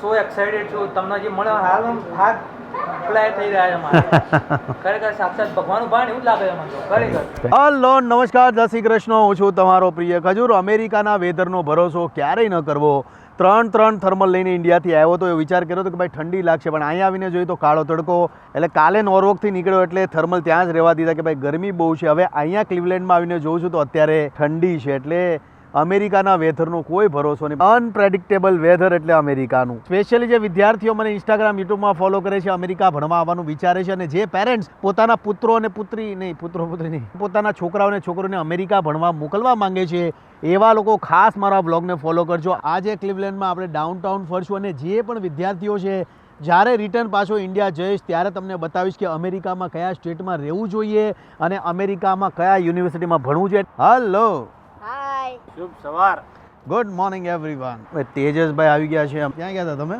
So excited છું. તમને જે મળે હાલ હાથ ફ્લાય થઈ રહ્યા છે ખરેખર સાક્ષાત ભગવાનનું ભાન એવું લાગે છે મને તો. ખરેખર હલો નમસ્કાર જય શ્રી કૃષ્ણ. હું છું તમારો પ્રિય ખજૂર. અમેરિકાના વેધરનો ભરોસો ક્યારેય ન કરવો. ત્રણ ત્રણ થર્મલ લઈને ઇન્ડિયાથી આવ્યો તો એ વિચાર કર્યો હતો કે ભાઈ ઠંડી લાગશે પણ અહીંયા આવીને જોયું તો કાળો તડકો. એટલે કાલે નોર્વોકથી નીકળ્યો એટલે થર્મલ ત્યાં જ રહેવા દીધા કે ભાઈ ગરમી બહુ છે. હવે અહીંયા ક્લિવલેન્ડમાં આવીને જોઉં છું તો અત્યારે ઠંડી છે. એટલે અમેરિકાના વેધરનો કોઈ ભરોસો નહીં. અનપ્રેડિક્ટેબલ વેધર એટલે અમેરિકાનું. સ્પેશિયલી જે વિદ્યાર્થીઓ મને ઇન્સ્ટાગ્રામ યુટ્યુબમાં ફોલો કરે છે, અમેરિકા ભણવા આવવાનું વિચારે છે અને જે પેરેન્ટ્સ પોતાના પુત્રો અને પુત્રી નહીં, પુત્રો, પુત્રી નહીં, પોતાના છોકરાઓને છોકરીઓને અમેરિકા ભણવા મોકલવા માંગે છે, એવા લોકો ખાસ મારા બ્લોગને ફોલો કરજો. આજે ક્લિવલેન્ડમાં આપણે ડાઉનટાઉન ફરશું અને જે પણ વિદ્યાર્થીઓ છે, જ્યારે રિટર્ન પાછો ઇન્ડિયા જઈશ, ત્યારે તમને બતાવીશ કે અમેરિકામાં કયા સ્ટેટમાં રહેવું જોઈએ અને અમેરિકામાં કયા યુનિવર્સિટીમાં ભણવું જોઈએ હલો શુભ સવાર. ગુડ મોર્નિંગ એવરીવન તેજસભાઈ આવી ગયા છે. ક્યાં ગયા હતા તમે?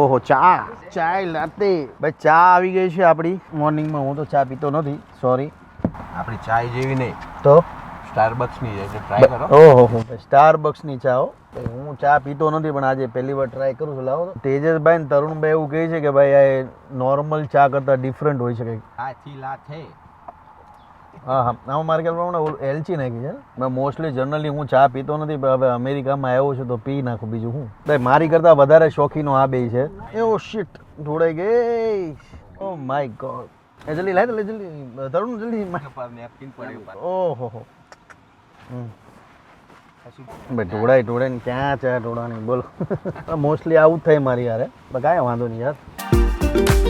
ઓહો ચા. ચાય લાતે. ભાઈ ચા આવી ગઈ છે આપણી મોર્નિંગમાં. હું તો ચા પીતો નથી. સોરી આપણી ચાય જેવી નહીં. તો? સ્ટારબક્સની છે ટ્રાય કરો. ઓહો હો સ્ટારબક્સની ચા હો. હું ચા પીતો નથી પણ આજે પહેલી વાર ટ્રાય કરું છું. લાવો તેજસભાઈ ને તરુણભાઈ એવું કહે છે કે ભાઈ આ નોર્મલ ચા કરતાં ડિફરન્ટ હોઈ શકે આ થી લા છે હા હા. આમાં મારે ખ્યાલ પ્રમાણે એલચી નાખી છે મેં મોસ્ટલી જનરલી હું ચા પીતો નથી પણ હવે અમેરિકામાં આવ્યો છું તો પી નાખું બીજું હું. ભાઈ મારી કરતાં વધારે શોખીનો આ બે છે. એવો શીટ ઢોળાઈ ગઈ. ઓ માય ગોડ એ જલ્દી લાય લે જલ્દી. ધરું જલ્દી. ઓહો હો. ભાઈ ઢોળાઈ ઢોળાઈ ને ક્યાં ચા ઢોળાની? બોલો. મોસ્ટલી આવું જ થાય મારી યારે કાંઈ વાંધો નહીં યાર.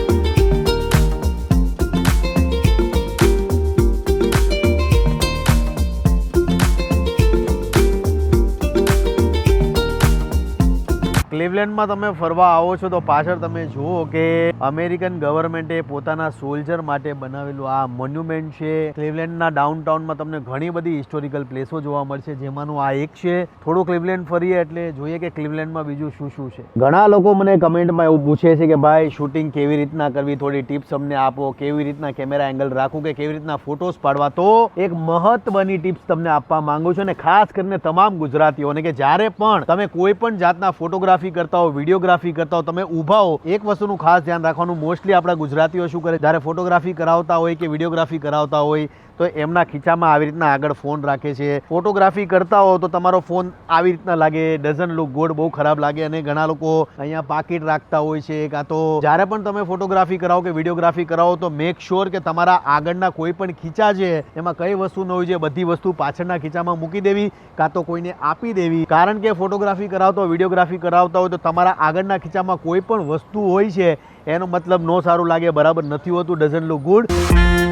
ક્લિવલેન્ડમાં તમે ફરવા આવો છો તો પાછળ તમે જુઓ કે અમેરિકન ગવર્મેન્ટે પોતાના સોલ્જર માટે બનાવેલું આ મોન્યુમેન્ટ છે. ક્લીવલેન્ડના ડાઉનટાઉનમાં તમને ઘણી બધી હિસ્ટોરિકલ પ્લેસો જોવા મળશે, જેમાંનું આ એક છે. થોડું ક્લિવલેન્ડ ફરીએ એટલે જોઈએ કે ક્લીવલેન્ડમાં બીજું શું શું છે. ઘણા લોકો મને કમેન્ટમાં એવું પૂછે છે કે ભાઈ શૂટિંગ કેવી રીતના કરવી? થોડી ટિપ્સ અમને આપો. કેવી રીતના કેમેરા એંગલ રાખવું કે કેવી રીતના ફોટોસ પાડવા? તો એક મહત્વની ટિપ્સ તમને આપવા માંગુ છું અને ખાસ કરીને તમામ ગુજરાતીઓને કે જ્યારે પણ તમે કોઈ પણ જાતના ફોટોગ્રાફી કરતા હો, વિડીયોગ્રાફી કરતા હો, તમે ઊભા હો, એક વસ્તુનું ખાસ ધ્યાન રાખવાનું મોસ્ટલી આપણા ગુજરાતીઓ શું કરે? જ્યારે ફોટોગ્રાફી કરાવતા હોય કે વિડીયોગ્રાફી કરાવતા હોય, તો એમના ખીચામાં આવી રીતના આગળ ફોન રાખે છે. ફોટોગ્રાફી કરતા હો, તો તમારો ફોન આવી રીતના લાગે. ડઝન લુક ગોડ બહુ ખરાબ લાગે અને ઘણા લોકો અહીંયા પાકીટ રાખતા હોય છે. કાં તો જ્યારે પણ તમે ફોટોગ્રાફી કરાવો કે વિડીયોગ્રાફી કરાવો, તો મેક શ્યોર કે તમારા આગળના કોઈ પણ ખીચા છે, એમાં કઈ વસ્તુ ન હોય છે, બધી વસ્તુ પાછળના ખીચામાં મૂકી દેવી, કાં તો કોઈને આપી દેવી. કારણ કે ફોટોગ્રાફી કરાવતો, વિડીયોગ્રાફી કરાવતા હોય તો તમારા આગળના ખીચામાં કોઈ પણ વસ્તુ હોય છે, એનો મતલબ નો સારું લાગે, બરાબર નથી હોતું ડઝન લુક ગુડ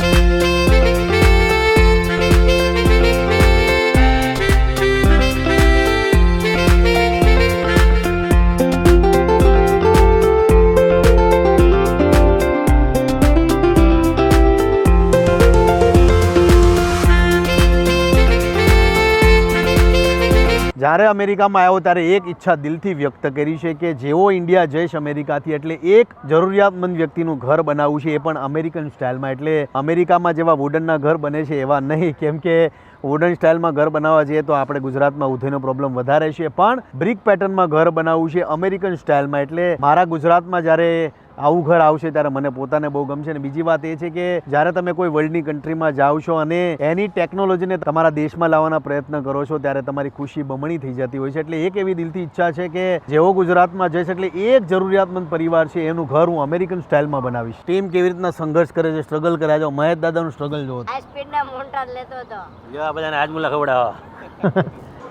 જ્યારે અમેરિકામાં આવ્યો ત્યારે એક ઈચ્છા દિલથી વ્યક્ત કરી છે કે જેવો ઇન્ડિયા જઈશ અમેરિકાથી એટલે એક જરૂરિયાતમંદ વ્યક્તિનું ઘર બનાવવું છે એ પણ અમેરિકન સ્ટાઇલમાં. એટલે અમેરિકામાં જેવા વુડનના ઘર બને છે એવા નહીં. કેમ કે વુડન સ્ટાઇલમાં ઘર બનાવવા જઈએ તો આપણે ગુજરાતમાં ઉધઈનો પ્રોબ્લેમ વધારે છે. પણ બ્રિક પેટર્નમાં ઘર બનાવવું છે અમેરિકન સ્ટાઇલમાં એટલે મારા ગુજરાતમાં જ્યારે આવું ઘર આવશે ત્યારે મને પોતાને બહુ ગમશે. અને બીજી વાત એ છે કે જ્યારે તમે કોઈ વર્લ્ડની કન્ટ્રીમાં જાઓ છો અને એની ટેકનોલોજીને તમારા દેશમાં લાવવાના પ્રયત્ન કરો છો ત્યારે તમારી ખુશી બમણી થઈ જતી હોય છે. એટલે એક એવી દિલથી ઈચ્છા છે કે જેવો ગુજરાતમાં જઈશ એટલે એક જરૂરિયાતમંદ પરિવાર છે એનું ઘર હું અમેરિકન સ્ટાઇલમાં બનાવીશ. ટીમ કેવી રીતના સંઘર્ષ કરે છે સ્ટ્રગલ કર્યા છો? મહેશ દાદાનું સ્ટ્રગલ જોવો સ્પીડના લેતો હતો. આ બધાને આજ મુલા ખવડાવવા.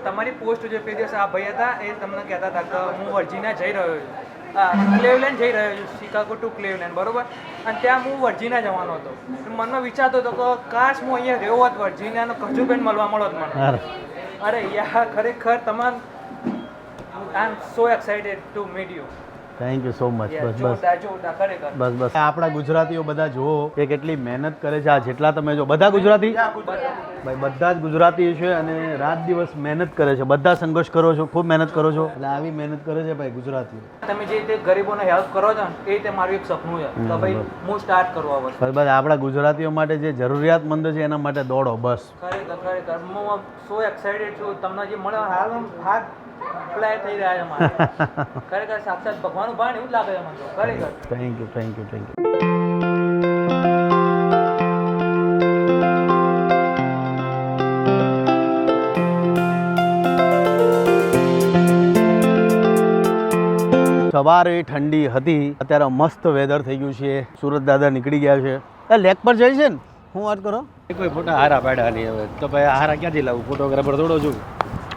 તમારી પોસ્ટ જે પેજ આ ભાઈ હતા એ તમને કહેતા હતા કે હું વર્જિના જઈ રહ્યો છું. ક્લેવલેન્ડ જઈ રહ્યો છું શિકાગો ટુ ક્લેવલેન્ડ બરોબર? અને ત્યાં હું વર્જિના જવાનો હતો. મનમાં વિચારતો હતો કે કાશ હું અહીંયા રહ્યો હોત કજુ કજુબેન મળવા મળો મને. અરે યાર ખરેખર તમામ I am so excited to meet you thank you so much બસ બસ. બસ બસ. આપણા ગુજરાતીઓ બધા જુઓ કે કેટલી મહેનત કરે છે. આ જેટલા તમે જો બધા ગુજરાતી? ભાઈ બધા જ ગુજરાતી છે અને રાત દિવસ મહેનત કરે છે. બધા સંઘર્ષ કરો છો ખૂબ મહેનત કરો છો. એટલે આવી મહેનત કરે છે ભાઈ ગુજરાતીઓ. તમે જે રીતે ગરીબોને હેલ્પ કરો છો ને એ રીતે મારું એક સપનું છે. કે ભાઈ હું સ્ટાર્ટ કરું આ વસ્તુ બસ બસ આપણા ગુજરાતીઓ માટે જે જરૂરિયાતમંદ છે એના માટે દોડો બસ. ખરેખર ખરેખર. હું સો એક્સાઇટેડ છું તમને જે મળે હાલ હાથ એપ્લાય થઈ રહ્યા છે મારે ખરેખર સાક્ષાત ભગવાનનું ભાન એવું જ લાગે છે મને ખરેખર thank you thank you thank you સવારે ઠંડી હતી અત્યારે મસ્ત વેધર થઈ ગયું છે. સુરત દાદા નીકળી ગયા છે. એ લેક પર જઈ છે ને? હું વાત કરો? કોઈ ફોટા હારા પાડ્યા નહીં હવે. તો ભાઈ હારા ક્યાંથી લાવું? ફોટોગ્રાફર થોડો છું.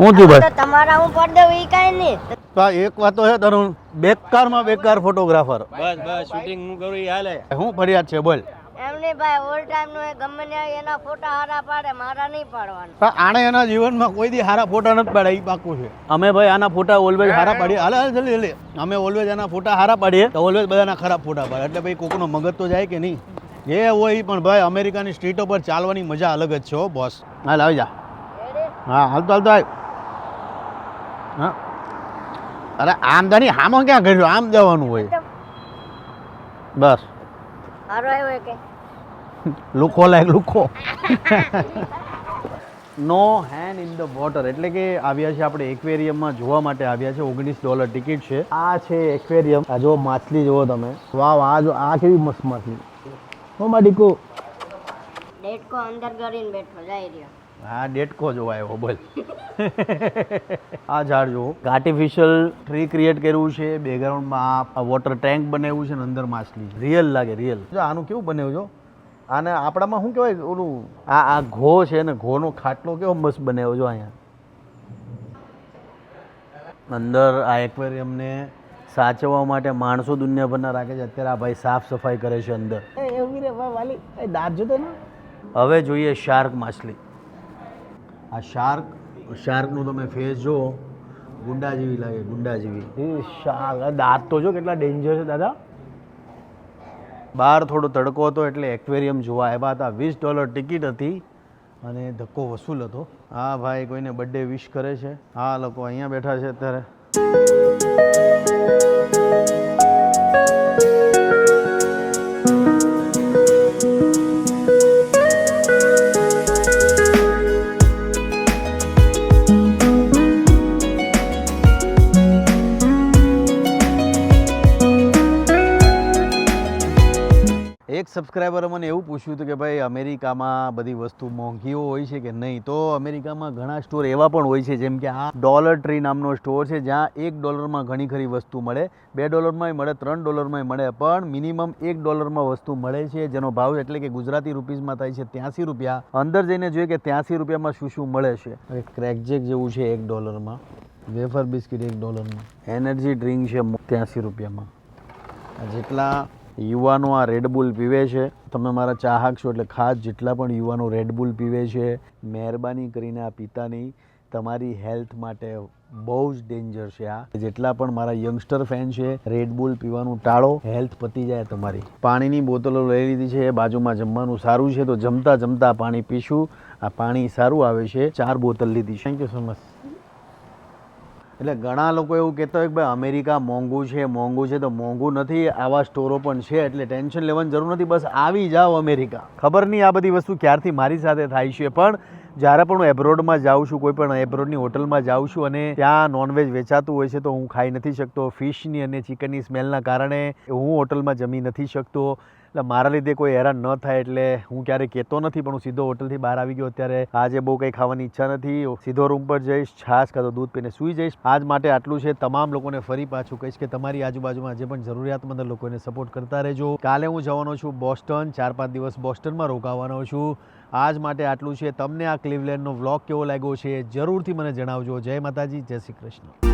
હું થયું ભાઈ? તમારા હું પડ દઉં ઈ કાંઈ નહીં. તો એક વાત તો છે તરુણ બેકારમાં બેકાર ફોટોગ્રાફર. બસ બસ શૂટિંગ હું કરું એ હાલે. હું ફરિયાદ છે બોલ. એમની ભાઈ ઓલ ટાઈમનું ગમે ને એના ફોટા હારા પાડે મારા નહીં પાડવાના. પણ આણે એના જીવનમાં કોઈ દી હારા ફોટા નથી પાડે એ પાકું છે. અમે ભાઈ આના ફોટા ઓલવેજ હારા પાડીએ. હાલે હાલે જલ્દી જલ્દી અમે ઓલવેજ આના ફોટા હારા પાડીએ તો ઓલવેજ બધાના ખરાબ ફોટા પાડે. એટલે ભાઈ કોકનો મગજ તો જાય કે નહીં? જે હોય ઈ પણ ભાઈ અમેરિકાની સ્ટ્રીટો પર ચાલવાની મજા અલગ જ છે હો બોસ હાલ આવી જા. હા હાલતો હાલતો આવ હા. અરે આમદાની હામાં ક્યાં કર્યું? આમ જવાનું હોય. બસ. હારો આવ્યો કે. લુખો લાયક લુખો. No hand in the water એટલે કે આવ્યા છે આપણે એક્વેરિયમમાં જોવા માટે આવ્યા છે. ઓગણીસ ડોલર ટિકિટ છે. આ છે એક્વેરિયમ. આ જો માછલી જુઓ તમે. વાવ આ જો આ કેવી મસ્ત માછલી. હો માડીકો ડેટ કો અંદર કરીને બેઠો જાય રહ્યો. હા ડેટકો જોવા આવ્યો બોલ. આ ઝાડ જુઓ. આર્ટિફિશિયલ ટ્રી ક્રિએટ કર્યું છે બેકગ્રાઉન્ડમાં આ વોટર ટેન્ક બનાવ્યું છે ને અંદર માછલી રિયલ લાગે રિયલ જો આનું કેવું બનાવ્યું જો? આને આપણામાં શું કહેવાય? ઓલું આ આ ઘો છે ને ઘોનો ખાટલો કેવો મસ્ત બનાવ્યો જો અહીંયા. અંદર આ એક્વેરિયમને સાચવવા માટે માણસો દુનિયાભરના રાખે છે. અત્યારે આ ભાઈ સાફ સફાઈ કરે છે અંદર. દાંત જોતો ને. હવે જોઈએ શાર્ક માછલી. આ શાર્ક શાર્કનું તમે ફેસ જુઓ ગુંડા જેવી લાગે ગુંડા જેવી એ શાર્ક દાંત તો જો કેટલા ડેન્જર છે દાદા. બહાર થોડો તડકો હતો એટલે એક્વેરિયમ જોવા આવ્યા હતા. વીસ ડોલર ટિકિટ હતી અને ધક્કો વસૂલ હતો. હા ભાઈ કોઈને બર્થડે વિશ કરે છે. હા લોકો અહીંયા બેઠા છે અત્યારે. સબસ્ક્રાઈબરે મને એવું પૂછ્યું હતું કે ભાઈ, અમેરિકામાં બધી વસ્તુ મોંઘીઓ હોય છે કે નહીં? તો અમેરિકામાં ઘણા સ્ટોર એવા પણ હોય છે, જેમ કે આ ડોલર ટ્રી નામનો સ્ટોર છે, જ્યાં એક ડોલરમાં ઘણી ખરી વસ્તુ મળે. બે ડોલરમાંય મળે, ત્રણ ડોલરમાંય મળે, પણ મિનિમમ એક ડોલરમાં વસ્તુ મળે છે, જેનો ભાવ એટલે કે ગુજરાતી રૂપીઝમાં થાય છે ત્યાંસી રૂપિયા. અંદર જઈને જોઈએ કે ત્યાંસી રૂપિયામાં શું શું મળે છે. ક્રેકજેક જેવું છે એક ડોલરમાં વેફર બિસ્કિટ એક ડોલરમાં એનર્જી ડ્રિંક છે ત્યાંસી રૂપિયામાં. જેટલા યુવાનો આ રેડબુલ પીવે છે. તમે મારા ચાહક છો એટલે ખાસ જેટલા પણ યુવાનો રેડબુલ પીવે છે, મહેરબાની કરીને આ પીતા નહીં તમારી હેલ્થ માટે બહુ જ ડેન્જર છે આ. જેટલા પણ મારા યંગસ્ટર ફેન છે રેડબુલ પીવાનું ટાળો, હેલ્થ પતી જાય તમારી. પાણીની બોટલો લઈ લીધી છે, બાજુમાં જમવાનું સારું છે, તો જમતા જમતા પાણી પીશું. આ પાણી સારું આવે છે. ચાર બોટલ લીધી. થેન્ક યુ સો મચ એટલે ઘણા લોકો એવું કહેતા હોય કે ભાઈ, અમેરિકા મોંઘું છે મોંઘું છે, તો મોંઘું નથી, આવા સ્ટોરો પણ છે, એટલે ટેન્શન લેવાની જરૂર નથી, બસ આવી જાઓ અમેરિકા. ખબર નહીં આ બધી વસ્તુ ક્યારથી મારી સાથે થાય છે, પણ જ્યારે પણ હું એબ્રોડમાં જાઉં છું, કોઈ પણ એબ્રોડની હોટલમાં જાઉં છું અને ત્યાં નોનવેજ વેચાતું હોય છે, તો હું ખાઈ નથી શકતો, ફિશની અને ચિકનની સ્મેલના કારણે હું હોટલમાં જમી નથી શકતો એટલે મારા લીધે કોઈ હેરાન ન થાય એટલે હું ક્યારેય કહેતો નથી, પણ હું સીધો હોટલથી બહાર આવી ગયો. અત્યારે આજે બહુ કંઈ ખાવાની ઈચ્છા નથી. સીધો રૂમ પર જઈશ, છાશ કાં તો દૂધ પીને સૂઈ જઈશ. આજ માટે આટલું છે. તમામ લોકોને ફરી પાછું કહીશ કે તમારી આજુબાજુમાં જે પણ જરૂરિયાતમંદ લોકોને સપોર્ટ કરતા રહેજો. કાલે હું જવાનો છું બોસ્ટન, ચાર પાંચ દિવસ બોસ્ટનમાં રોકાવાનો છું. આજ માટે આટલું છે. તમને આ ક્લિવલેન્ડનો વ્લોગ કેવો લાગ્યો છે જરૂરથી મને જણાવજો. જય માતાજી, જય શ્રી કૃષ્ણ.